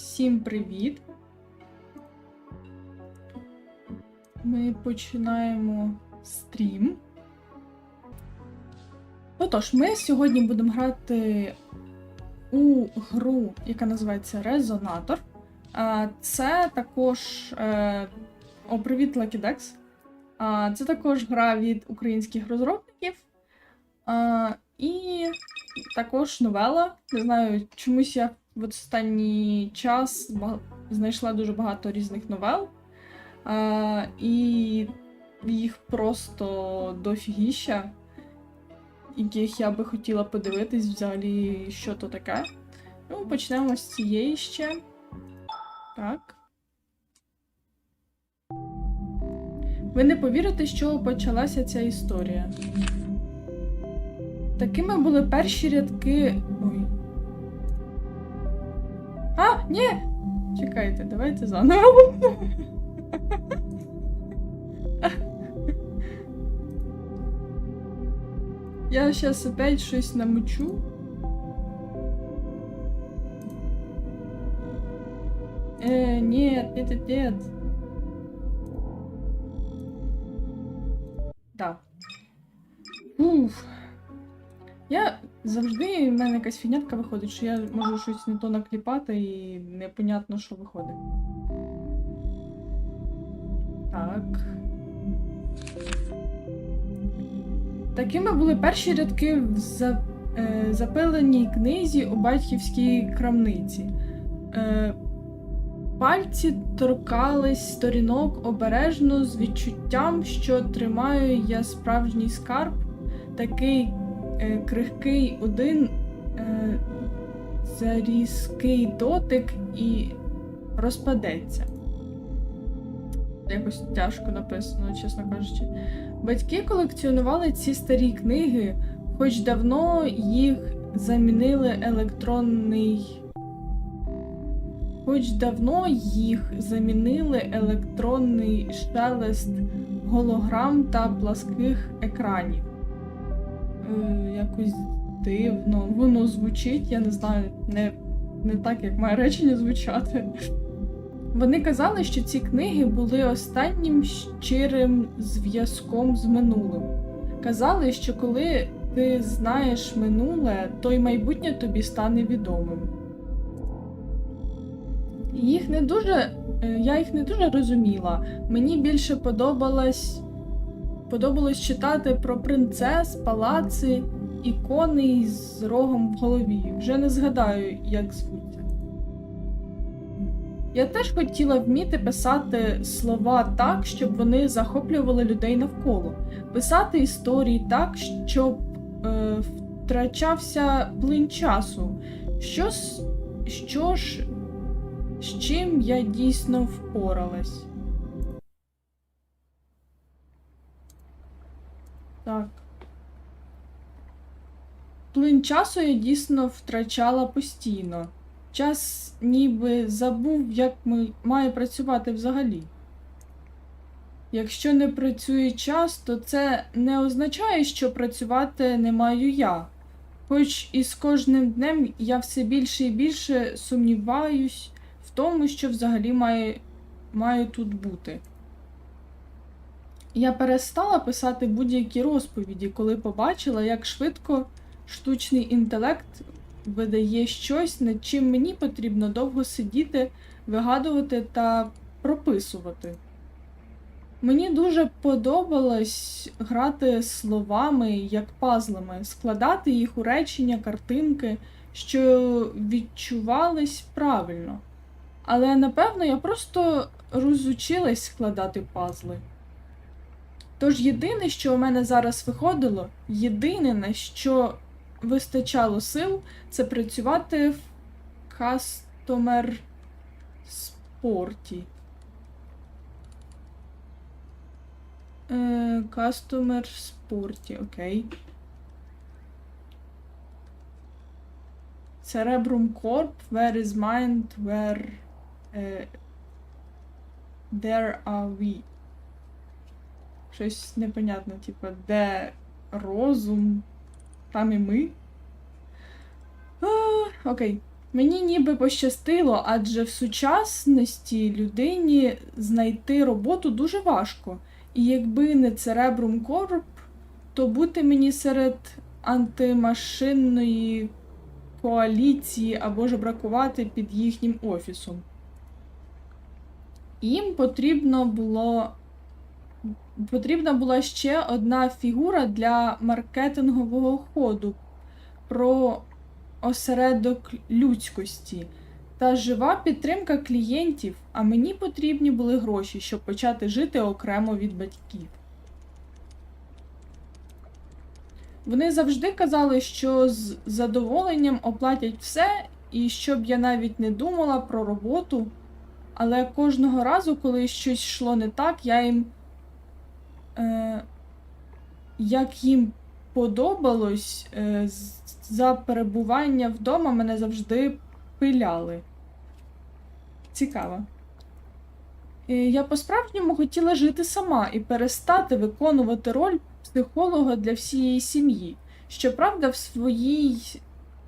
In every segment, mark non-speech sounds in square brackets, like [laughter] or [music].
Всім привіт! Ми починаємо стрім. Отож, ми сьогодні будемо грати у гру, яка називається Резонатор. Це також. Е, О, привіт, Dex. Це також гра від українських розробників. І також новела. Не знаю, чомусь я в останній час знайшла дуже багато різних новел. А, і їх просто дофігіща, яких я би хотіла подивитись взагалі, що то таке. Ну, почнемо з цієї ще. Так. Ви не повірите, з чого почалася ця історія. Такими були перші рядки. Ой. Ні! Чекайте, давайте заново. Я сейчас опять щось намочу. Э, нет, нет, нет. Да. Уф. Я завжди в мене якась фінятка виходить, що я можу щось не то накліпати і непонятно, що виходить. Так. Такими були перші рядки в за, е, запиленій книзі у батьківській крамниці. Е, пальці торкались сторінок обережно з відчуттям, що тримаю я справжній скарб, такий крихкий один е, зарізкий дотик і розпадеться. Якось тяжко написано, чесно кажучи. Батьки колекціонували ці старі книги, хоч давно їх замінили електронний. Хоч давно їх замінили електронний шелест голограм та пласких екранів. Е, якось дивно. Воно звучить, я не знаю, не, не так, як має речення звучати. Вони казали, що ці книги були останнім щирим зв'язком з минулим. Казали, що коли ти знаєш минуле, то й майбутнє тобі стане відомим. Їх не дуже, е, я їх не дуже розуміла. Мені більше подобалось, подобалось читати про принцес, палаци, ікони з рогом в голові. Вже не згадаю, як звуться. Я теж хотіла вміти писати слова так, щоб вони захоплювали людей навколо, писати історії так, щоб е, втрачався плин часу. Що, що ж, з чим я дійсно впоралась? Так. Плин часу я дійсно втрачала постійно. Час ніби забув, як ми має працювати взагалі. Якщо не працює час, то це не означає, що працювати не маю я. Хоч і з кожним днем я все більше і більше сумніваюсь в тому, що взагалі має, маю тут бути. Я перестала писати будь-які розповіді, коли побачила, як швидко штучний інтелект видає щось, над чим мені потрібно довго сидіти, вигадувати та прописувати. Мені дуже подобалось грати словами як пазлами, складати їх у речення, картинки, що відчувались правильно. Але напевно я просто розучилась складати пазли. Тож єдине, що у мене зараз виходило, єдине, на що вистачало сил, це працювати в кастомер спорті. Е, Кастомер спорті, окей. Cerebrum Corp, where is mind, where е, there are we. Щось непонятне, типу, де розум, там і ми. А, окей. Мені ніби пощастило, адже в сучасності людині знайти роботу дуже важко. І якби не Cerebrum Corp, то бути мені серед антимашинної коаліції або ж бракувати під їхнім офісом. Їм потрібно було. Потрібна була ще одна фігура для маркетингового ходу про осередок людськості та жива підтримка клієнтів, а мені потрібні були гроші, щоб почати жити окремо від батьків. Вони завжди казали, що з задоволенням оплатять все, і щоб я навіть не думала про роботу. Але кожного разу, коли щось йшло не так, я їм. Е, як їм подобалось, е, за перебування вдома мене завжди пиляли. Цікаво. Я по-справжньому хотіла жити сама і перестати виконувати роль психолога для всієї сім'ї. Щоправда, в своїй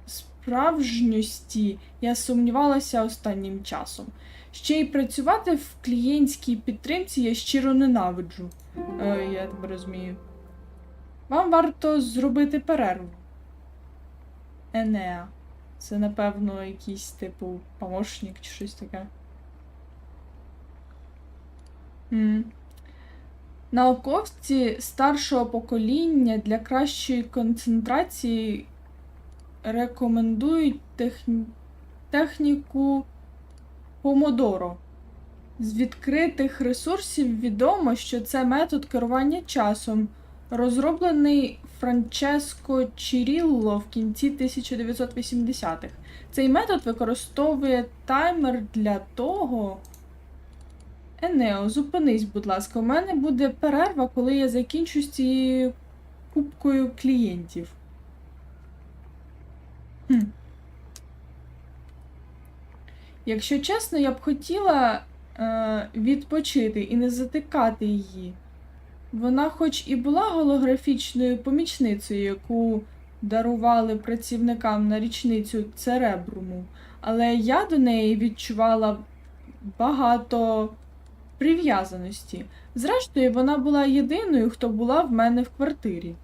справжньості я сумнівалася останнім часом. Ще й працювати в клієнтській підтримці я щиро ненавиджу. Е, я тебе розумію. Вам варто зробити перерву. Енеа. Це, напевно, якийсь, типу, помощник чи щось таке. М. Науковці старшого покоління для кращої концентрації рекомендують техні... техніку Помодоро. З відкритих ресурсів відомо, що це метод керування часом, розроблений Франческо Чірілло в кінці 1980-х. Цей метод використовує таймер для того. Енео, зупинись, будь ласка, у мене буде перерва, коли я закінчу з цією кубкою клієнтів. Хм. Якщо чесно, я б хотіла е, відпочити і не затикати її. Вона, хоч і була голографічною помічницею, яку дарували працівникам на річницю Церебруму, але я до неї відчувала багато прив'язаності. Зрештою, вона була єдиною, хто була в мене в квартирі.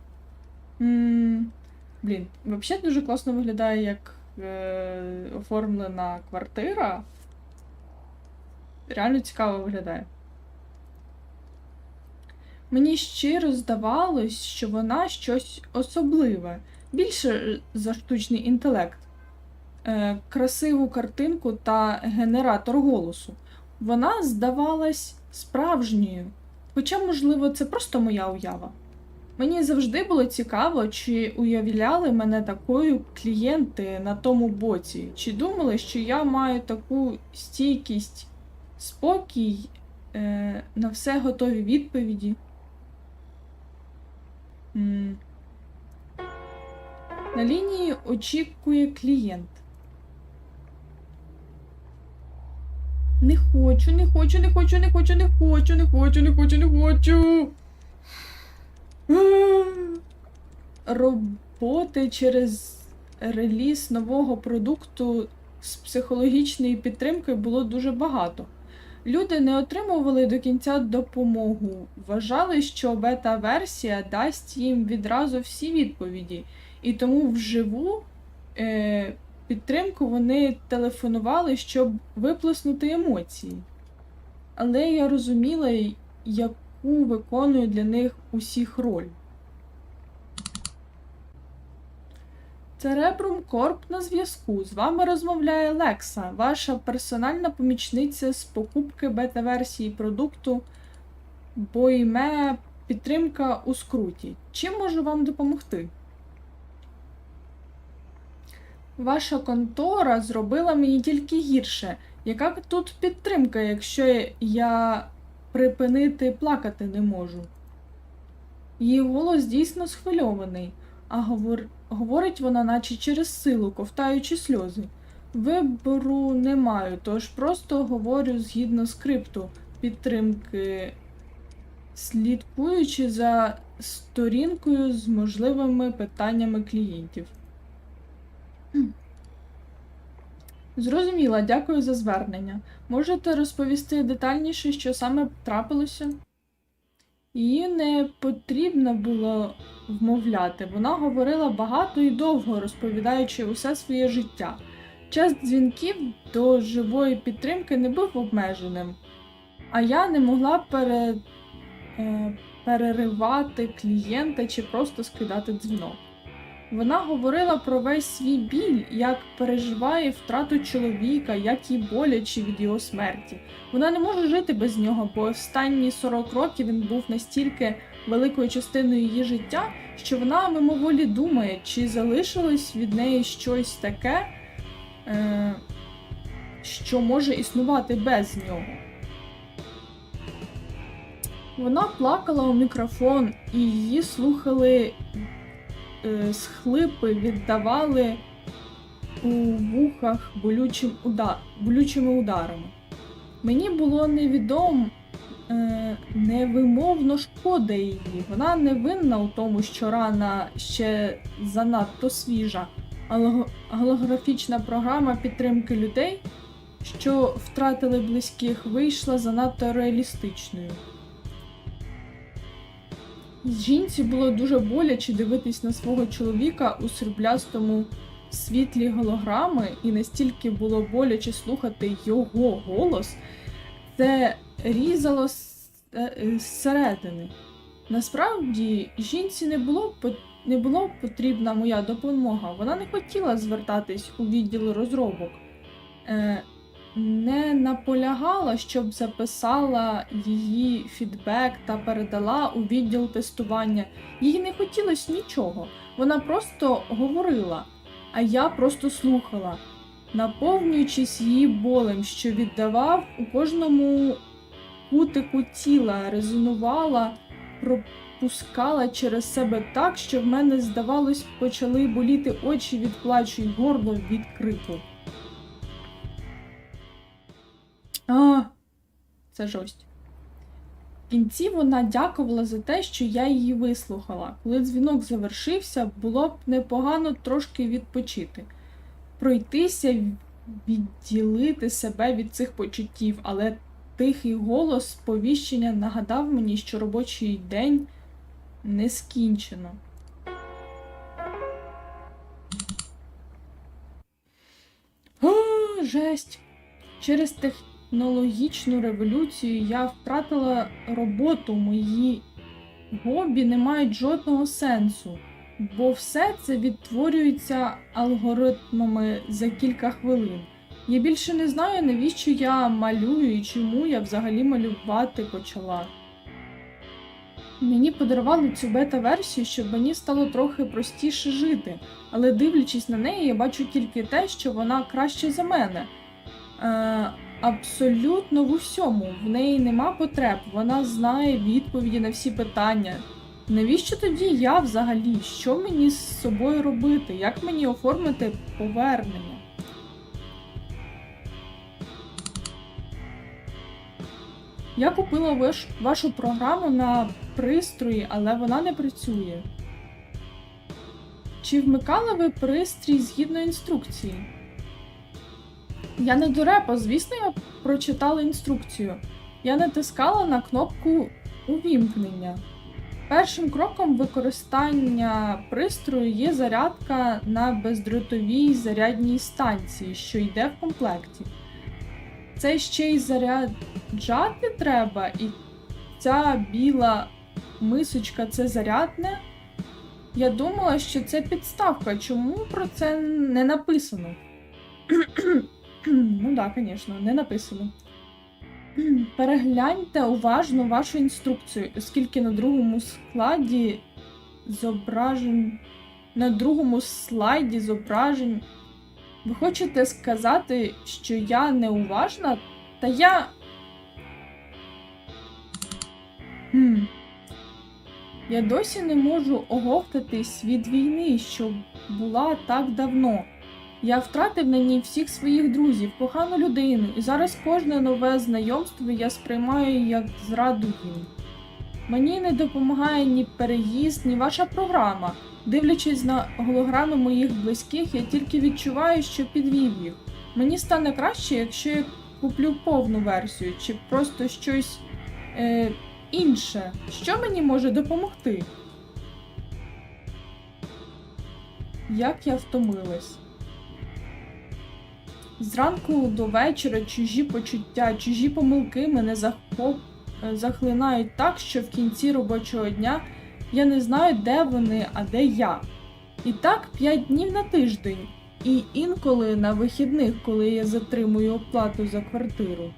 м блін, взагалі дуже класно виглядає, як оформлена квартира. Реально цікаво виглядає. Мені щиро здавалось, що вона щось особливе, більше за штучний інтелект, е, красиву картинку та генератор голосу. Вона здавалась справжньою, хоча, можливо, це просто моя уява. Мені завжди було цікаво, чи уявляли мене такою клієнти на тому боці, чи думали, що я маю таку стійкість, спокій, е, на все готові відповіді. М. На лінії очікує клієнт. Не хочу, не хочу, не хочу, не хочу, не хочу, не хочу, не хочу, не хочу. Роботи через реліз нового продукту з психологічної підтримки було дуже багато. Люди не отримували до кінця допомогу, вважали, що бета-версія дасть їм відразу всі відповіді, і тому вживу е, підтримку вони телефонували, щоб виплеснути емоції. Але я розуміла, яку виконую для них усіх роль. Церебрум Корп на зв'язку. З вами розмовляє Лекса, ваша персональна помічниця з покупки бета-версії продукту Бойме підтримка у скруті. Чим можу вам допомогти? Ваша контора зробила мені тільки гірше. Яка тут підтримка, якщо я припинити плакати не можу? Її голос дійсно схвильований, а говор... говорить вона, наче через силу, ковтаючи сльози. Вибору не маю, тож просто говорю згідно скрипту підтримки, слідкуючи за сторінкою з можливими питаннями клієнтів. Зрозуміла, дякую за звернення. Можете розповісти детальніше, що саме трапилося? Її не потрібно було вмовляти. Вона говорила багато і довго, розповідаючи усе своє життя. Час дзвінків до живої підтримки не був обмеженим, а я не могла пере, е, переривати клієнта чи просто скидати дзвінок. Вона говорила про весь свій біль, як переживає втрату чоловіка, як їй боляче від його смерті. Вона не може жити без нього, бо останні 40 років він був настільки великою частиною її життя, що вона мимоволі думає, чи залишилось від неї щось таке, е, що може існувати без нього. Вона плакала у мікрофон, і її слухали схлипи, віддавали у вухах болючим уда... болючими ударами. Мені було невідомо, е, невимовно шкода її. Вона не винна у тому, що рана ще занадто свіжа. Голографічна програма підтримки людей, що втратили близьких, вийшла занадто реалістичною. Жінці було дуже боляче дивитись на свого чоловіка у сріблястому світлі голограми, і настільки було боляче слухати його голос, це різало е, зсередини. Насправді, жінці не було, не було потрібна моя допомога. Вона не хотіла звертатись у відділ розробок. Не наполягала, щоб записала її фідбек та передала у відділ тестування. Їй не хотілося нічого. Вона просто говорила, а я просто слухала, наповнюючись її болем, що віддавав у кожному кутику тіла, резонувала, пропускала через себе так, що в мене, здавалось, почали боліти очі від плачу й горло від крику. А, це жорсть. В кінці вона дякувала за те, що я її вислухала. Коли дзвінок завершився, було б непогано трошки відпочити, пройтися, відділити себе від цих почуттів, але тихий голос сповіщення нагадав мені, що робочий день не скінчено. О, жесть! Через технологічну революцію я втратила роботу, мої хобі не мають жодного сенсу, бо все це відтворюється алгоритмами за кілька хвилин. Я більше не знаю, навіщо я малюю і чому я взагалі малювати почала. Мені подарували цю бета-версію, щоб мені стало трохи простіше жити, але дивлячись на неї, я бачу тільки те, що вона краще за мене. Е, абсолютно в усьому. В неї нема потреб, вона знає відповіді на всі питання. Навіщо тоді я взагалі? Що мені з собою робити? Як мені оформити повернення? Я купила ваш, вашу програму на пристрої, але вона не працює. Чи вмикали ви пристрій згідно інструкції? Я не дурепа, звісно, я прочитала інструкцію. Я натискала на кнопку увімкнення. Першим кроком використання пристрою є зарядка на бездротовій зарядній станції, що йде в комплекті. Це ще й заряджати треба, і ця біла мисочка це зарядне. Я думала, що це підставка. Чому про це не написано? Ну так, да, звісно, не написано. Перегляньте уважно вашу інструкцію, оскільки на другому складі зображень. На другому слайді зображень. Ви хочете сказати, що я неуважна? Та я. Хм. Я досі не можу оговтатись від війни, що була так давно. Я втратив на ній всіх своїх друзів, кохану людину, і зараз кожне нове знайомство я сприймаю як зраду їм. Мені не допомагає ні переїзд, ні ваша програма. Дивлячись на голограми моїх близьких, я тільки відчуваю, що підвів їх. Мені стане краще, якщо я куплю повну версію, чи просто щось е, інше. Що мені може допомогти? Як я втомилась. Зранку до вечора чужі почуття, чужі помилки мене захоп... е, захлинають так, що в кінці робочого дня я не знаю, де вони, а де я. І так 5 днів на тиждень, і інколи на вихідних, коли я затримую оплату за квартиру.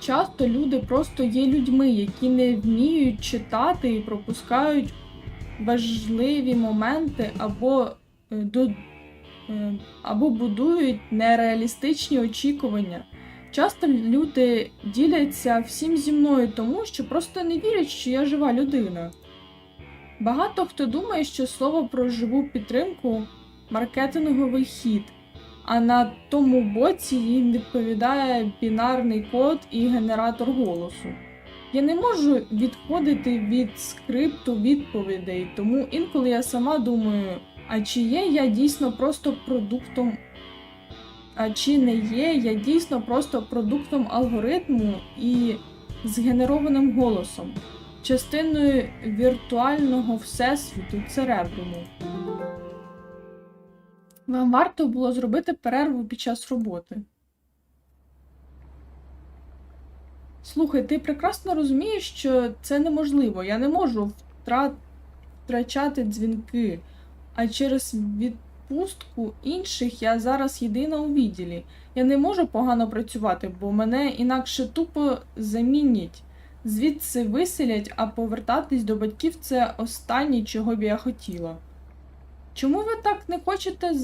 Часто люди просто є людьми, які не вміють читати і пропускають важливі моменти або, е, до, або будують нереалістичні очікування. Часто люди діляться всім зі мною тому, що просто не вірять, що я жива людина. Багато хто думає, що слово про живу підтримку маркетинговий хід, а на тому боці їм відповідає бінарний код і генератор голосу. Я не можу відходити від скрипту відповідей, тому інколи я сама думаю, а чи є я дійсно просто продуктом, а чи не є я дійсно просто продуктом алгоритму і згенерованим голосом, частиною віртуального всесвіту церебруму. Вам варто було зробити перерву під час роботи. Слухай, ти прекрасно розумієш, що це неможливо. Я не можу втра... втрачати дзвінки, а через відпустку інших я зараз єдина у відділі. Я не можу погано працювати, бо мене інакше тупо замінять. Звідси виселять, а повертатись до батьків це останнє, чого б я хотіла. Чому ви так не хочете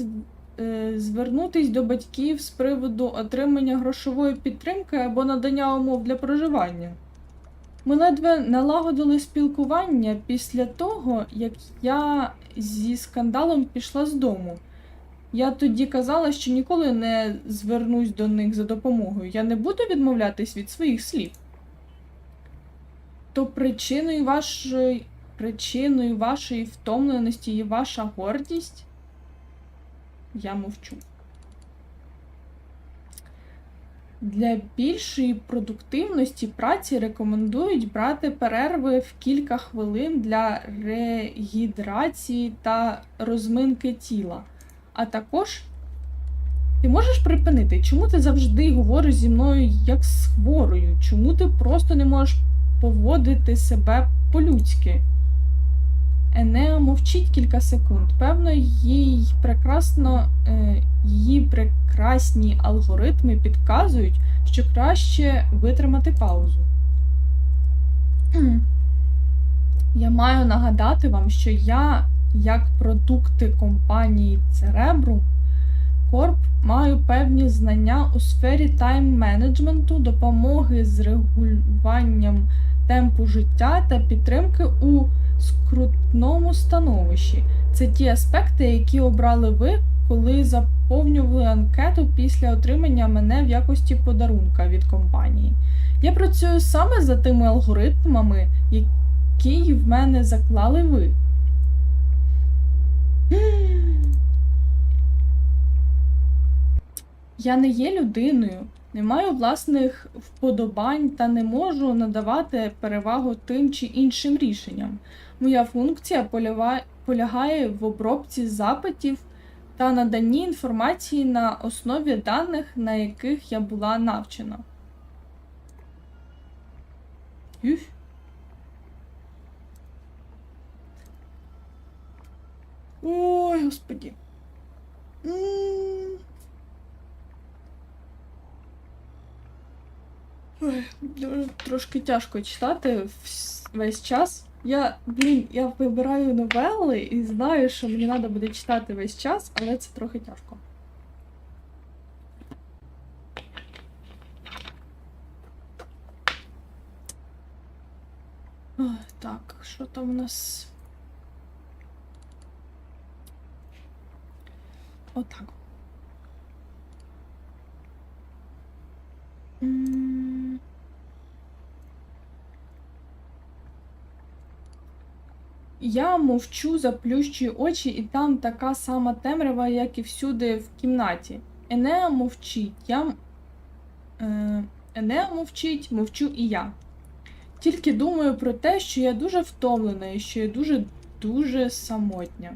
е, звернутись до батьків з приводу отримання грошової підтримки або надання умов для проживання? Ми ледве налагодили спілкування після того, як я зі скандалом пішла з дому. Я тоді казала, що ніколи не звернусь до них за допомогою. Я не буду відмовлятись від своїх слів. То причиною вашої причиною вашої втомленості є ваша гордість? Я мовчу. Для більшої продуктивності праці рекомендують брати перерви в кілька хвилин для регідрації та розминки тіла. А також ти можеш припинити, чому ти завжди говориш зі мною як з хворою? Чому ти просто не можеш поводити себе по-людськи? Енеа мовчить кілька секунд. Певно, їй прекрасно, е, її прекрасні алгоритми підказують, що краще витримати паузу. [clears throat] Я маю нагадати вам, що я, як продукти компанії Cerebrum Corp, маю певні знання у сфері тайм-менеджменту, допомоги з регулюванням темпу життя та підтримки у скрутному становищі. Це ті аспекти, які обрали ви, коли заповнювали анкету після отримання мене в якості подарунка від компанії. Я працюю саме за тими алгоритмами, які в мене заклали ви. Я не є людиною, не маю власних вподобань та не можу надавати перевагу тим чи іншим рішенням. Моя функція полягає в обробці запитів та наданні інформації на основі даних, на яких я була навчена. Ой, господі. Ой, трошки тяжко читати весь час. Я, блін, я вибираю новели і знаю, що мені треба буде читати весь час, але це трохи тяжко. Так, що там у нас? Отак. М. Я мовчу, заплющую очі, і там така сама темрява, як і всюди в кімнаті. Енеа мовчить, я. Е... Енеа мовчить, мовчу і я. Тільки думаю про те, що я дуже втомлена і що я дуже дуже самотня.